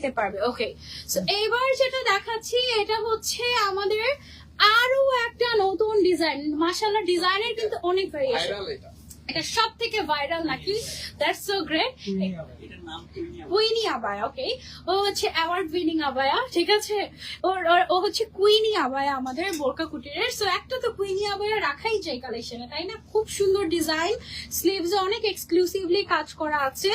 নিতে পারবে। Okay so এইবার যেটা দেখাচ্ছি, এটা হচ্ছে আমাদের আরও একটা নতুন ডিজাইন মাশাআল্লাহ ডিজাইনের কিন্তু অনেক ভেরিয়েশন এটা সব থেকে ভাইরাল নাকি? দ্যাটস সো গ্রেট কুইনি আবায়া ওকে ও হচ্ছে অ্যাওয়ার্ড উইনিং আবায়া ঠিক আছে? ওর ও হচ্ছে কুইনি আবায়া আমাদের বোরকা কুটিরের। সো একটা তো কুইনি আবায়া রাখাই চাই কালেকশনে তাই না? খুব সুন্দর ডিজাইন স্লিভস অনেক এক্সক্লুসিভলি কাজ করা আছে।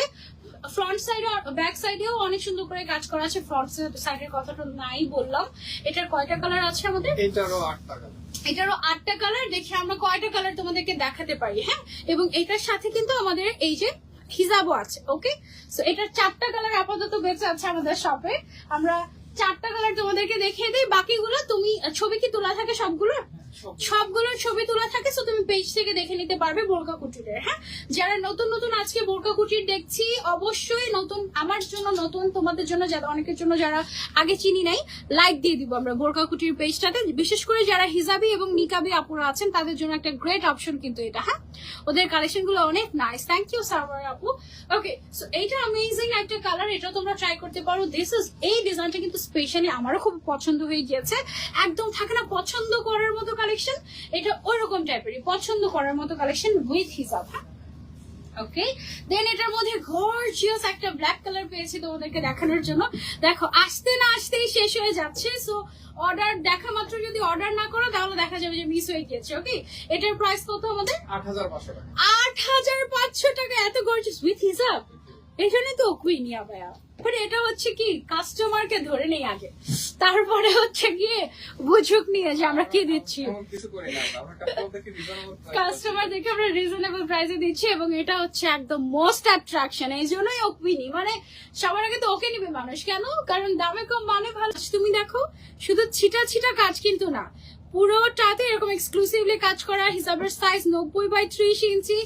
ফ্রন্ট সাইডে ব্যাক সাইডেও অনেক সুন্দর করে কাজ করা আছে। ফ্রন্ট সাইডের কথাটা নাই বললাম। এটার কয়টা কালার আছে আমাদের? এটারও আট টাকা এটারও আটটা কালার দেখে আমরা কয়টা কালার তোমাদেরকে দেখাতে পারি হ্যাঁ? এবং এটার সাথে কিন্তু আমাদের এই যে হিজাবও আছে ওকে সো এটার চারটা কালার আপাতত বেঁচে আছে আমাদের শপে আমরা চারটা কালার তোমাদেরকে দেখিয়ে দিই। বাকিগুলো তুমি, ছবি কি তোলা থাকে সবগুলো সবগুলোর ছবি তোলা থাকে তো তুমি পেজ থেকে দেখে নিতে পারবে বোরকা কুটিরের হ্যাঁ? যারা নতুন নতুন আজকে বোরকা কুটির দেখছি, অবশ্যই নতুন, আমার জন্য নতুন, তোমাদের জন্য যারা, অনেকের জন্য যারা আগে চিনি নাই লাইক দিয়ে দিব আমরা বোরকা কুটির পেজটাতে বিশেষ করে যারা হিজাবি এবং নিকাবি আপুরা আছেন, তাদের জন্য একটা গ্রেট অপশন কিন্তু এটা হ্যাঁ? ওদের কালেকশনগুলো অনেক নাইস থ্যাংক ইউ সার্ভার আপু। ওকে সো এইটা অ্যামেজিং একটা কালার এটা তোমরা ট্রাই করতে পারো। দিস ইজ এই ডিজাইনটা কিন্তু স্পেশালি আমারও খুব পছন্দ হয়ে গিয়েছে। একদম থাকে না, পছন্দ করার মতো কালেকশন এটা ওইরকম টাইপেরই পছন্দ করার মতো কালেকশন উইথ হিসাব হ্যাঁ? ওকে দেন এটার মধ্যে গর্জিয়াস একটা ব্ল্যাক কালার পেয়েছি তোমাদেরকে দেখানোর জন্য। দেখো আসতে না আসতেই শেষ হয়ে যাচ্ছে সো অর্ডার দেখা মাত্র যদি অর্ডার না করো তাহলে দেখা যাবে যে মিস হয়ে গেছে ওকে এটার প্রাইস কত আমাদের? আট হাজার পাঁচশো আট হাজার পাঁচশো টাকা এত গর্জিয়াস উইথ হিসাব এই জন্যই তো কুইনিয়া ভাইয়া। বাট এটা হচ্ছে কি কাস্টমারকে ধরে নেই আগে। তারপরে হচ্ছে গিয়ে বুঝুক নিয়ে যে আমরা কি দিচ্ছি। কাস্টমার দেখে আমরা রিজনেবল প্রাইসে দিচ্ছি এবং এটা হচ্ছে একদম মোস্ট অ্যাট্রাকশন এই জন্যই ও কুইনি মানে সবার আগে তো ওকে নিবে মানুষ। কেন? কারণ দামে কম মানে ভালো। তুমি দেখো শুধু ছিটা ছিটা কাজ কিন্তু না। পুরোটাতে এরকম এক্সক্লুসিভলি কাজ করা হিসাবের সাইজ নব্বই বাই ত্রিশ ইঞ্চি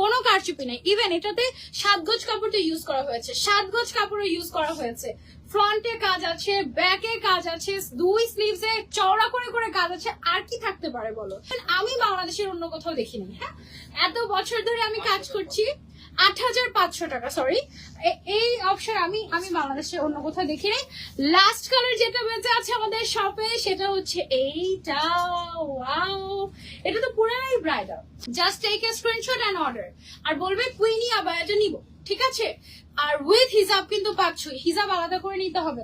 কোনো কারচুপি নেই। ইভেন এটাতে সাত গজ কাপড়টা ইউজ করা হয়েছে। সাত গজ কাপড় ইউজ করা হয়েছে। ফ্রন্টে কাজ আছে ব্যাকে কাজ আছে, দুই স্লিভস এ চওড়া করে করে কাজ আছে। আর কি থাকতে পারে বলো? আমি বাংলাদেশের অন্য কোথাও দেখিনি হ্যাঁ? এত বছর ধরে আমি কাজ করছি। আট হাজার পাঁচশো টাকা সরি এই আমি আমি অন্য কোথাও দেখিনি। লাস্ট যেটা আছে আমাদের শপে সেটা হচ্ছে এইটা। ওয়াও এটা তো জাস্ট অ্যান্ড অর্ডার আর বলবে কুইনি আবার নিব। ঠিক আছে? আর উইথ হিজাব কিন্তু পাচ্ছ হিজাব আলাদা করে নিতে হবে।